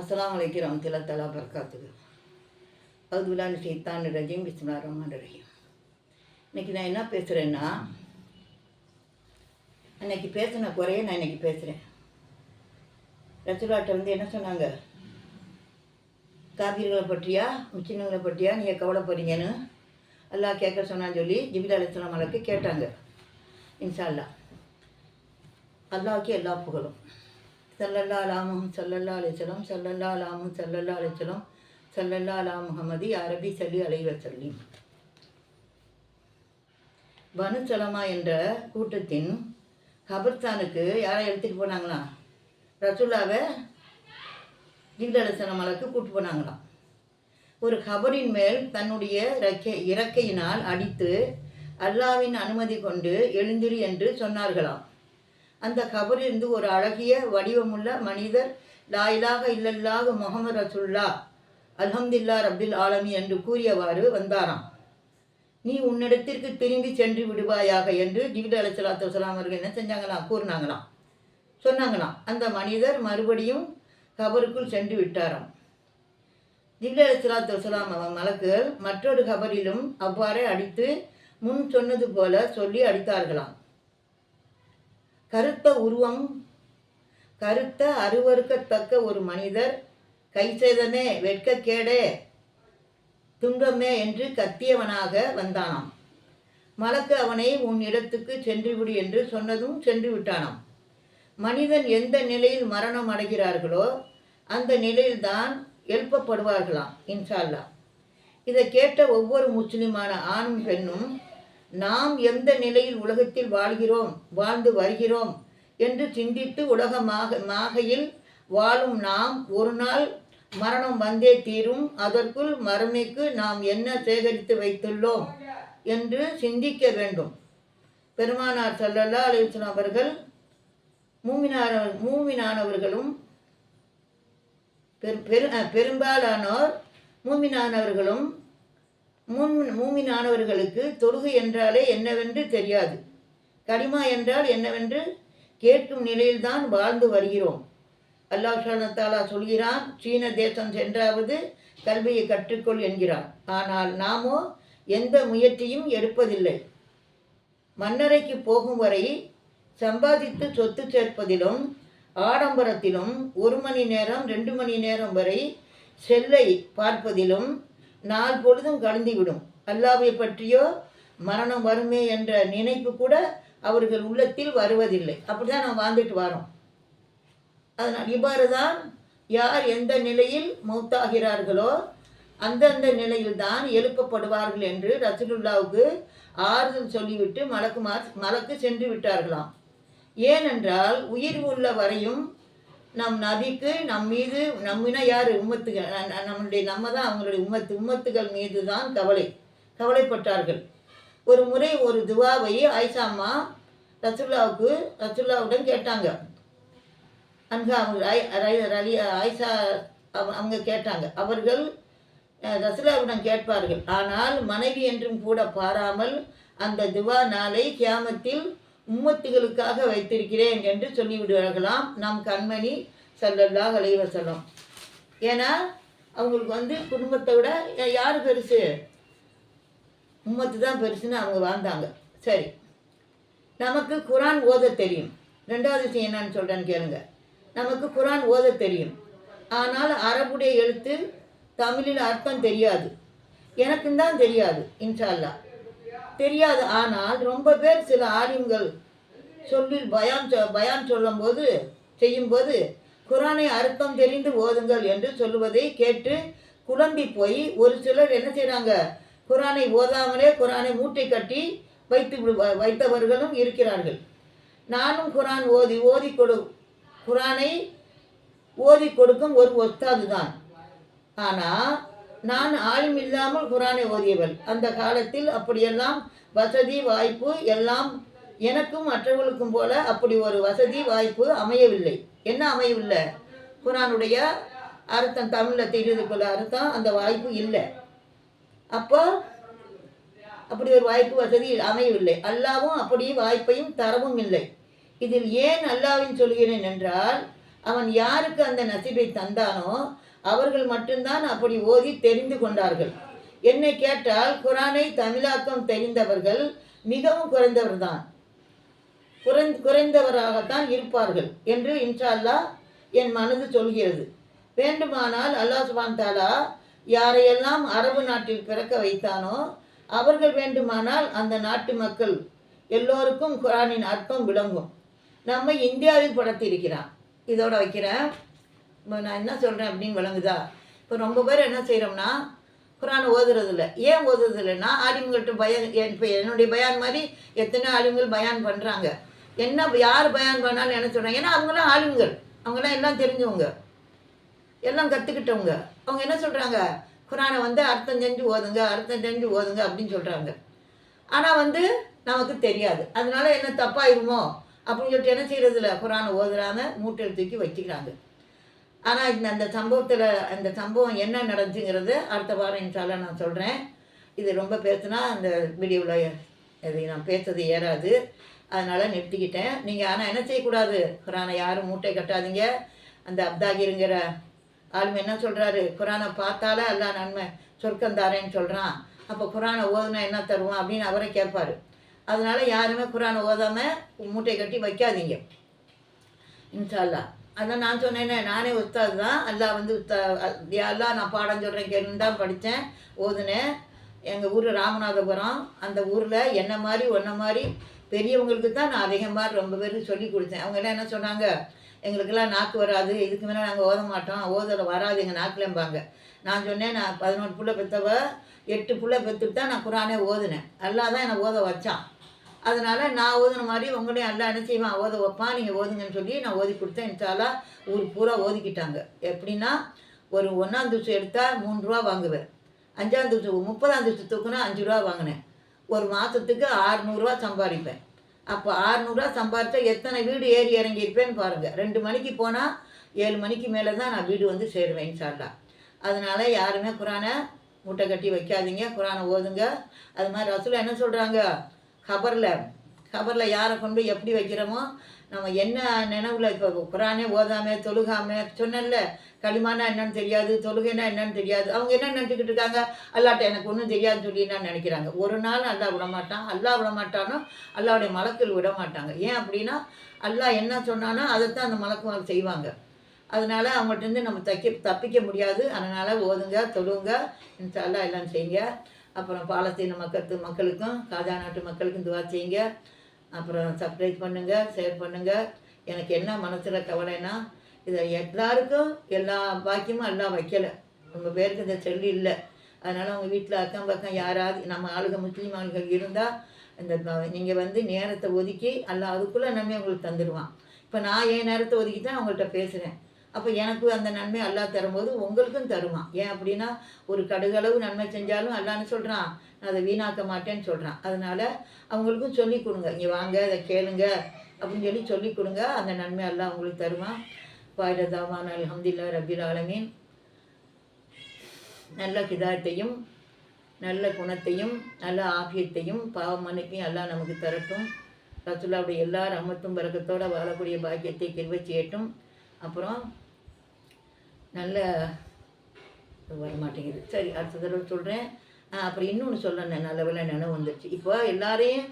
அஸ்லாம் அலைக்கும் ரஹமத்துல்லா தலா பர்காத்துக்கு அதுலான்னு சைத்தான் ரஜீம். பிஸ்மில்லா ரஹ்மான் ரஹீம். இன்னைக்கு நான் என்ன பேசுகிறேன்னா அன்னைக்கு பேசின குறைய நான் இன்னைக்கு பேசுகிறேன் ரசுலாட்ட வந்து என்ன சொன்னாங்க? காபீர்களை பற்றியா முச்சினங்களை பற்றியா நீங்கள் கவலைப்படுறீங்கன்னு அல்லாஹ் கேட்க சொன்னான்னு சொல்லி ஜிபில் அலிஸ்லாம் அளவுக்கு கேட்டாங்க. இன்ஷா அல்லாஹ். எல்லா புகழும். சல்லல்லா லாமுகம் சல்லல்லா அலிசலம் சல்லல்லா அலாமும் சல்லல்லா அலிசலம் சல்லல்லா லா முகமதி அரபி சல்லி அலைவசல்லி பனு சலமா என்ற கூட்டத்தின் கபர்ஸ்தானுக்கு யாரை எடுத்துகிட்டு போனாங்களாம் ரசுல்லாவை ஜிபில் அலிசலம் கூப்பிட்டு போனாங்களாம் ஒரு கபரின் மேல் தன்னுடைய இறக்கை இறக்கையினால் அடித்து அல்லாவின் அனுமதி கொண்டு எழுந்திரு என்று சொன்னார்களாம். அந்த கபரிலிருந்து ஒரு அழகிய வடிவமுள்ள மனிதர் லாயிலாக இல்லல்லாக முகமது ரசுல்லா அல்ஹம்துல்லா ரபில் ஆலமி என்று கூறியவாறு வந்தாராம். நீ உன்னிடத்திற்கு திரும்பி சென்று விடுவாயாக என்று ஜிபில் அலிசலாத்து வலாம் அவர்கள் என்ன செஞ்சாங்களாம்? கூறினாங்களாம். சொன்னாங்களாம். அந்த மனிதர் மறுபடியும் கபருக்குள் சென்று விட்டாராம். ஜிபில் அலிசலாத்து வலாம் மலக்கு மற்றொரு கபரிலும் அவ்வாறே அடித்து முன் சொன்னது போல சொல்லி அடித்தார்களாம். கருத்த உருவம். கருத்த அருவறுக்கத்தக்க ஒரு மனிதர். கை செய்தமே வெட்கக்கேடே துன்பமே என்று கத்தியவனாக வந்தானாம். மலக்கு அவனை உன் இடத்துக்கு சென்றுவிடு என்று சொன்னதும் சென்று விட்டானாம் மனிதன் எந்த நிலையில் மரணம் அடைகிறார்களோ அந்த நிலையில்தான் எழுப்பப்படுவார்களாம் இன்ஷால்லா இதை கேட்ட ஒவ்வொரு முஸ்லிமான ஆணும் பெண்ணும் நாம் எந்த நிலையில் உலகத்தில் வாழ்கிறோம் வாழ்ந்து வருகிறோம் என்று சிந்தித்து உலகமாக மாகையில் வாழும் நாம் ஒரு நாள் மரணம் வந்தே தீரும். அதற்குள் மறுமைக்கு நாம் என்ன சேகரித்து வைத்துள்ளோம் என்று சிந்திக்க வேண்டும். பெருமானார் சல்லல்லா அலிஸ்லாம் அவர்கள் மூமினார மூமினானவர்களும் பெரு பெரு பெரும்பாலானோர் மூமினானவர்களும் மூன் மூமினானவர்களுக்கு தொழுகை என்றாலே என்னவென்று தெரியாது. கடிமா என்றால் என்னவென்று கேட்கும் நிலையில்தான் வாழ்ந்து வருகிறோம். அல்லாஹ் சொல்கிறான் சீன தேசம் சென்றாவது கல்வியை கற்றுக்கொள் என்கிறான். ஆனால் நாமோ எந்த முயற்சியும் எடுப்பதில்லை. மன்னரைக்கு போகும் வரை சம்பாதித்து சொத்து சேர்ப்பதிலும் ஆடம்பரத்திலும் ஒரு மணி நேரம் ரெண்டு மணி நேரம் வரை செல்லை பார்ப்பதிலும் நாள் பொழுதும் கலந்துவிடும் அல்லாவை பற்றியோ மரணம் வருமே என்ற நினைப்பு கூட அவர்கள் உள்ளத்தில் வருவதில்லை. அப்படிதான் நாம் வாழ்ந்துட்டு வரோம். அதனால் இவ்வாறு தான் யார் எந்த நிலையில் மௌத்தாகிறார்களோ அந்தந்த நிலையில்தான் எழுப்பப்படுவார்கள் என்று ரசூலுல்லாவுக்கு ஆறுதல் சொல்லிவிட்டு மலக்கு மலக்கு சென்று விட்டார்களாம். ஏனென்றால் உயிர் உள்ள வரையும் நம் நபிக்கு நம் மீது நம்மினா யார்? உம்மத்துகள். நம்மளுடைய நம்ம தான் அவங்களுடைய உம்மத்து. உம்மத்துகள் மீது தான் கவலை. கவலைப்பட்டார்கள். ஒரு முறை ஒரு துவாவை ஆயிஷாம்மா ரசுல்லாவுக்கு ரசுல்லாவுடன் கேட்டாங்க. அன்ஹா அவங்க ஆயிஷா அவ- அவங்க கேட்டாங்க. அவர்கள் ரசுல்லாவிடம் கேட்பார்கள். ஆனால் மனைவி என்றும் கூட பாராமல் அந்த துவா நாளை கியாமத்தில் உம்மத்துகளுக்காக வைத்திருக்கிறேன் என்று சொல்லிவிடுவார்களாம் நம் கண்மணி சல்லல்லா அலைஹி வஸல்லம். ஏன்னா அவங்களுக்கு வந்து குடும்பத்தை விட யார் பெருசு? உம்மத்து தான் பெருசுன்னு அவங்க வாழ்ந்தாங்க. சரி. நமக்கு குரான் ஓத தெரியும். ரெண்டாவது விஷயம் என்னன்னு சொல்கிறேன்னு கேளுங்க. நமக்கு குரான் ஓத தெரியும். ஆனால் அரபுடைய எழுத்து தமிழில் அர்த்தம் தெரியாது. எனக்கும் தான் தெரியாது இன்ஷால்லா தெரியாது. ஆனால் ரொம்ப பேர் சில ஆரியங்கள் சொல்லில் பயான் சொ பயான் சொல்லும்போது செய்யும்போது குரானை அர்த்தம் தெரிந்து ஓதுங்கள் என்று சொல்லுவதை கேட்டு குழம்பி போய் ஒரு சிலர் என்ன செய்கிறாங்க குரானை ஓதாமலே குரானை மூட்டை கட்டி வைத்து வைத்தவர்களும் இருக்கிறார்கள். நானும் குரான் ஓதி ஓதி கொடு குரானை ஓதி கொடுக்கும் ஒரு ஒஸ்தாது தான் ஆனால் நான் ஆளும் இல்லாமல் குரானை ஓதியவள். அந்த காலத்தில் அப்படியெல்லாம் வசதி வாய்ப்பு எல்லாம் எனக்கும் மற்றவர்களுக்கும் போல அப்படி ஒரு வசதி வாய்ப்பு அமையவில்லை. என்ன அமையவில்லை? குரானுடைய அர்த்தம் தமிழில் தெரியுதுக்குள்ள அர்த்தம் அந்த வாய்ப்பு இல்லை. அப்போ அப்படி ஒரு வாய்ப்பு வசதி அமையவில்லை. அல்லாவும் அப்படி வாய்ப்பையும் தரவும் இல்லை. இதில் ஏன் அல்லாவின் சொல்கிறேன் என்றால் அவன் யாருக்கு அந்த நசிபை தந்தானோ அவர்கள் மட்டும்தான் அப்படி ஓதி தெரிந்து கொண்டார்கள். என்னை கேட்டால் குரானை தமிழாக்கம் தெரிந்தவர்கள் மிகவும் குறைந்தவர்தான். குறைந்த குறைந்தவராகத்தான் இருப்பார்கள் என்று இன்ஷால்லா அல்லாஹ் என் மனது சொல்கிறது. வேண்டுமானால் அல்லாஹ் சுபான் தாலா யாரையெல்லாம் அரபு நாட்டில் பிறக்க வைத்தானோ அவர்கள் வேண்டுமானால் அந்த நாட்டு மக்கள் எல்லோருக்கும் குரானின் அர்த்தம் விளங்கும். நம்ம இந்தியாவில் படுத்தியிருக்கிறான் இதோட வைக்கிறேன். இப்போ நான் என்ன சொல்கிறேன் அப்படின்னு விளங்குதா? இப்போ ரொம்ப பேர் என்ன செய்கிறோம்னா குரான் ஓதுறதில்ல. ஏன் ஓதுறதில்லைன்னா ஆலிம்கள்ட்ட பயான் இப்போ என்னுடைய பயான் மாதிரி எத்தனை ஆலிம்கள் பயான் பண்ணுறாங்க என்ன யார் பயான் பண்ணாலும் என்ன சொல்கிறாங்க ஏன்னா அவங்களாம் ஆளுங்கள் அவங்களாம் எல்லாம் தெரிஞ்சவங்க. எல்லாம் கற்றுக்கிட்டவங்க அவங்க என்ன சொல்கிறாங்க குரானை வந்து அர்த்தம் செஞ்சு ஓதுங்க அர்த்தம் செஞ்சு ஓதுங்க அப்படின்னு சொல்கிறாங்க ஆனால் வந்து நமக்கு தெரியாது. அதனால என்ன தப்பாயிருமோ அப்படின்னு சொல்லிட்டு என்ன செய்கிறதில்ல குரானை ஓதுறாங்க மூட்டை தூக்கி வச்சுக்கிறாங்க ஆனால் இந்த அந்த சம்பவத்தில் அந்த சம்பவம் என்ன நடந்துச்சுங்கிறது அடுத்த வாரம் இன்ஷால்லா நான் சொல்கிறேன் இது ரொம்ப பேசுனா அந்த வீடியோவில் இது நான் பேசுறது ஏறாது. அதனால் நிறுத்திக்கிட்டேன். நீங்கள் ஆனால் என்ன செய்யக்கூடாது? குரானை யாரும் மூட்டை கட்டாதீங்க. அந்த அப்தாகிருங்கிற ஆளுமை என்ன சொல்கிறாரு குரானை பார்த்தாலே எல்லா நன்மை சொர்க்கம் தாரேன்னு சொல்கிறான் அப்போ குரானை ஓதுனா என்ன தருவான் அப்படின்னு அவரே கேட்பார். அதனால் யாருமே குரானை ஓதாமல் மூட்டை கட்டி வைக்காதீங்க. இன்ஷால்லா அதான் நான் சொன்னேனே நானே உஸ்தாது தான் அல்லா வந்து உஸ்தா அல்லா நான் பாடம் சொல்கிறேன் கேள்வி தான் படித்தேன் ஓதுனேன் எங்கள் ஊர் ராமநாதபுரம் அந்த ஊரில் என்ன மாதிரி ஒன்றை மாதிரி பெரியவங்களுக்கு தான் நான் அதிகமாக ரொம்ப பேருக்கு சொல்லி கொடுத்தேன். அவங்க எல்லாம் என்ன சொன்னாங்க? எங்களுக்கெல்லாம் நாக்கு வராது இதுக்கு மேலே நாங்கள் ஓத மாட்டோம் ஓதலை வராது எங்கள் நாக்குலம்பாங்க. நான் சொன்னேன் நான் பதினோரு புள்ள பெற்றவ எட்டு புள்ள பெற்றுட்டு தான் நான் குரானே ஓதுனேன். அல்லா தான் என்னை ஓத வச்சான். அதனால் நான் ஓதுன மாதிரி உங்களையும் எல்லாம் என்ன செய்வான் ஓத வைப்பான் நீங்கள் ஓதுங்கன்னு சொல்லி நான் ஓதி கொடுத்தேன். இன்ஷால்லா ஊர் பூரா ஓதிக்கிட்டாங்க. எப்படின்னா ஒரு ஒன்றாம் திவசம் எடுத்தால் மூணு ரூபா வாங்குவேன். அஞ்சாம் திவசம் முப்பதாம் திவசம் தூக்குனா அஞ்சு ரூபா வாங்கினேன். ஒரு மாதத்துக்கு ஆறுநூறுவா சம்பாதிப்பேன். அப்போ ஆறுநூறுவா சம்பாதிச்சா எத்தனை வீடு ஏறி இறங்கியிருப்பேன்னு பாருங்கள் ரெண்டு மணிக்கு போனால் ஏழு மணிக்கு மேலே தான் நான் வீடு வந்து சேருவேன் இன்ஷால்லா அதனால் யாருமே குரானை மூட்டை கட்டி வைக்காதீங்க. குரானை ஓதுங்க. அது மாதிரி ரசூலா என்ன சொல்கிறாங்க கபரில் கபரில் யாரை கொண்டு போய் எப்படி வைக்கிறோமோ நம்ம என்ன நினைவில் இப்போ குரானே ஓதாமே தொழுகாமல் சொன்னேன்ல களிமானா என்னன்னு தெரியாது தொழுகைனா என்னன்னு தெரியாது. அவங்க என்ன நினச்சிக்கிட்டு இருக்காங்க? அல்லாட்ட எனக்கு ஒன்றும் தெரியாதுன்னு சொல்லி என்ன நினைக்கிறாங்க? ஒரு நாள் அல்லா விடமாட்டான் அல்லா விடமாட்டானோ அல்லாவுடைய மலக்கள் விட மாட்டாங்க ஏன் அப்படின்னா அல்லாஹ் என்ன சொன்னானோ அதைத்தான் அந்த மலக்கு செய்வாங்க. அதனால் அவங்கள்ட்டேருந்து நம்ம தைக்க தப்பிக்க முடியாது. அதனால் ஓதுங்க தொழுவுங்க இன்ஷால்லாம் எல்லாம் செய்யுங்க. அப்புறம் பாலஸ்தீன மக்கத்து மக்களுக்கும் காஜா நாட்டு மக்களுக்கும் துவா செய்யுங்க. அப்புறம் சப்ஸ்கிரைப் பண்ணுங்கள் ஷேர் பண்ணுங்கள் எனக்கு என்ன மனசில் கவலைன்னா இதை எல்லாருக்கும் எல்லா பாக்கியமும் எல்லாம் வைக்கலை. ரொம்ப பேருக்கு இந்த செல்லு இல்லை. அதனால் அவங்க வீட்டில் அக்கம் பக்கம் யாராவது நம்ம ஆளுங்க முஸ்லீம் ஆளுகள் இருந்தால் இந்த நீங்கள் வந்து நேரத்தை ஒதுக்கி அல்ல அதுக்குள்ளே நம்ம உங்களுக்கு தந்துடுவான் இப்போ நான் என் நேரத்தை ஒதுக்கி தான் அவங்கள்ட்ட பேசுகிறேன் அப்போ எனக்கு அந்த நன்மை அல்லா தரும்போது உங்களுக்கும் தருவான் ஏன் அப்படின்னா ஒரு கடுகளவு நன்மை செஞ்சாலும் அல்லான்னு சொல்கிறான் நான் அதை வீணாக்க மாட்டேன்னு சொல்கிறான் அதனால் அவங்களுக்கும் சொல்லி கொடுங்க. இங்கே வாங்க அதை கேளுங்க அப்படின்னு சொல்லி சொல்லி கொடுங்க. அந்த நன்மை எல்லாம் அவங்களுக்கு தருவான் பாயிரதாவான் அலமதுல்லா ரபில் ஆலமீன். நல்ல கிதாயத்தையும் நல்ல குணத்தையும் நல்ல ஆபியத்தையும் பாவ மன்னிப்பையும் எல்லாம் நமக்கு தரட்டும். ரசுல்லாவுடைய எல்லா ரமத்தும் பறக்கத்தோடு வாழக்கூடிய பாக்கியத்தை கிருவ செய்யட்டும். அப்புறம் நல்ல வர மாட்டேங்குது சரி அடுத்த தடவை சொல்கிறேன் அப்புறம் இன்னொன்று சொல்லணும் நல்ல வேலை நினைவு வந்துடுச்சு இப்போ எல்லாரையும்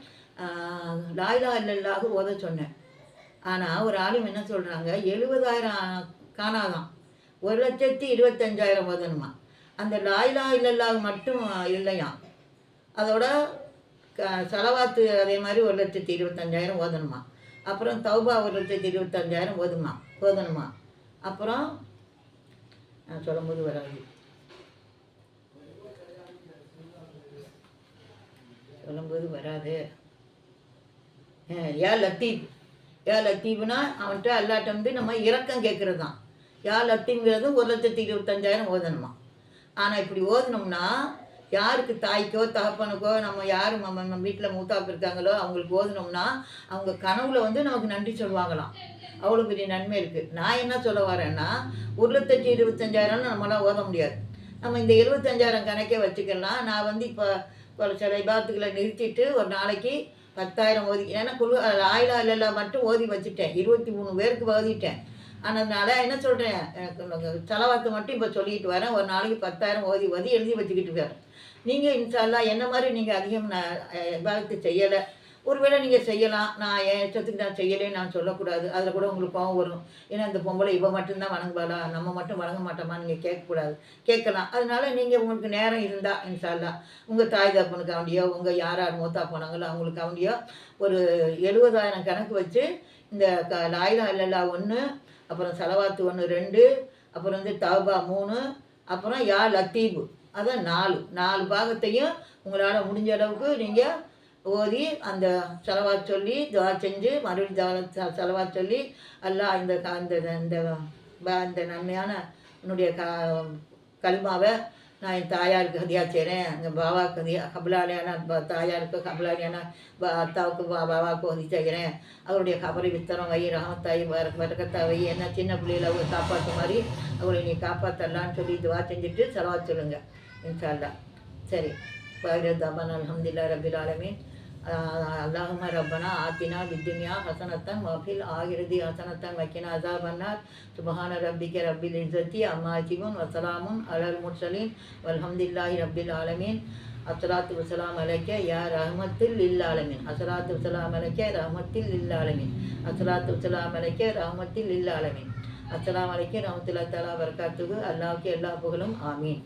லாய்லா இல்லல்லாக ஓத சொன்னேன். ஆனால் ஒரு ஆளும் என்ன சொல்கிறாங்க எழுபதாயிரம் காணாதான். ஒரு லட்சத்தி இருபத்தஞ்சாயிரம் ஓதணுமா? அந்த லாய்லா இல்லல்லாக மட்டும் இல்லையாம் அதோட க செலவாத்து அதே மாதிரி ஒரு லட்சத்தி இருபத்தஞ்சாயிரம் ஓதணுமா? அப்புறம் தௌபா ஒரு லட்சத்தி இருபத்தஞ்சாயிரம் ஓதுமா? ஓதணுமா? அப்புறம் நான் சொல்லும் போது வராது. சொல்லும்போது வராது. யா லத்தீப் யா லத்தீப்னா அவன்கிட்ட அல்லாட்ட வந்து நம்ம இறக்கம் கேட்குறது தான் யா லத்தீங்கிறது ஒரு லட்சத்தி இருபத்தஞ்சாயிரம் ஓதணுமா? ஆனால் இப்படி ஓதணும்னா யாருக்கு தாய்க்கோ தகப்பனுக்கோ நம்ம யார் நம்ம நம்ம வீட்டில் மூத்தாப்பு இருக்காங்களோ அவங்களுக்கு ஓதுனோம்னா அவங்க கனவுல வந்து நமக்கு நன்றி சொல்லுவாங்களாம். அவ்வளோ பெரிய நன்மை இருக்குது நான் என்ன சொல்ல வரேன்னா ஒரு லட்சத்தி இருபத்தஞ்சாயிரம்னு நம்மளால் ஓத முடியாது. நம்ம இந்த இருபத்தஞ்சாயிரம் கணக்கே வச்சுக்கலாம். நான் வந்து இப்போ ஒரு சில விபாத்துக்களை நிறுத்திட்டு ஒரு நாளைக்கு பத்தாயிரம் ஓதி ஏன்னா குழு ஆயிலா இல்லைல்ல மட்டும் ஓதி வச்சுட்டேன். இருபத்தி மூணு பேருக்கு ஓதிட்டேன். அதனால என்ன சொல்கிறேன் எனக்கு செலவாத்து மட்டும் இப்போ சொல்லிட்டு வரேன். ஒரு நாளைக்கு பத்தாயிரம் ஓதி ஓதி எழுதி வச்சுக்கிட்டு வரேன் நீங்கள் இன்ஷால்லா என்ன மாதிரி நீங்கள் அதிகம் நான் விவாதத்து செய்யலை. ஒருவேளை நீங்கள் செய்யலாம். நான் என் இஷ்டத்துக்கு நான் செய்யலைன்னு நான் சொல்லக்கூடாது. அதில் கூட உங்களுக்கு கோவம் வரும். ஏன்னா இந்த பொம்பளை இவ மட்டும்தான் வணங்குவாளா? நம்ம மட்டும் வணங்க மாட்டோமா? நீங்கள் கேட்கக்கூடாது. கேட்கலாம். அதனால நீங்கள் உங்களுக்கு நேரம் இருந்தால் இன்ஷால்லா உங்கள் தாய் தப்பனுக்காண்டியோ உங்கள் யார் யார் மூத்தா போனாங்களோ அவங்களுக்காண்டியோ ஒரு எழுபதாயிரம் கணக்கு வச்சு இந்த க லாயிலா இல்லல்லா ஒன்று அப்புறம் செலவாத்து ஒன்று ரெண்டு அப்புறம் வந்து தவபா மூணு அப்புறம் யா லத்தீபு. அதான் நாலு நாலு பாகத்தையும் உங்களால் முடிஞ்ச அளவுக்கு நீங்கள் ஓதி அந்த செலவா சொல்லி துவா செஞ்சு மறுபடியும் துவா செலவா சொல்லி எல்லாம் இந்த அந்த இந்த இந்த நன்மையான என்னுடைய க கலிமாவை நான் என் தாயாருக்கு கதையாக செய்கிறேன் எங்கள் பாபாவுக்கு ஹதியா கபலாலியான தாயாருக்கு கபலாலியான அத்தாவுக்கு பா பாபாவுக்கு உதவி செய்கிறேன் அவருடைய கபரை வித்தனம் வை ரஹமத்தாய் வர வரக்கத்தா வை. என்ன சின்ன பிள்ளைகளை அவங்க காப்பாற்ற மாதிரி அவளை நீ காப்பாற்றலான்னு சொல்லி இதுவாக செஞ்சுட்டு செலவாக சொல்லுங்கள் இன்ஷால்லா சரி பாகிரதாபான் அலமதுல்லா ரபில் ஆலமீன். அல்லாஹும ரப்பனா ஆத்தினா வித்துனியா ஹசனத்தன் வஃபில் ஆகிருதி ஹசனத்தன் வக்கினா அசாபன்னார் சுபஹான ரப்பிக்க ரப்பில் இசத்தி அம்மா சிவன் வசலாமுன் அலல் முர்சலீன். வல்ஹம்துலில்லாஹி ரப்பில் ஆலமீன். அசலாத்து வசலாம் அலைக்க யா ரஹமத்தில் இல்லாலமின் அசலாத்து வசலாம் அலைக்க ரஹமத்தில் இல்லாலமின் அசலாத்து வசலாம் அலைக்க ரஹமத்தில் இல்லாலமின் அஸ்ஸலாமு அலைக்கும் ரஹமத்துல்லா தலா வபரகாத்துஹு அல்லாவுக்கு எல்லா புகழும் ஆமீன்.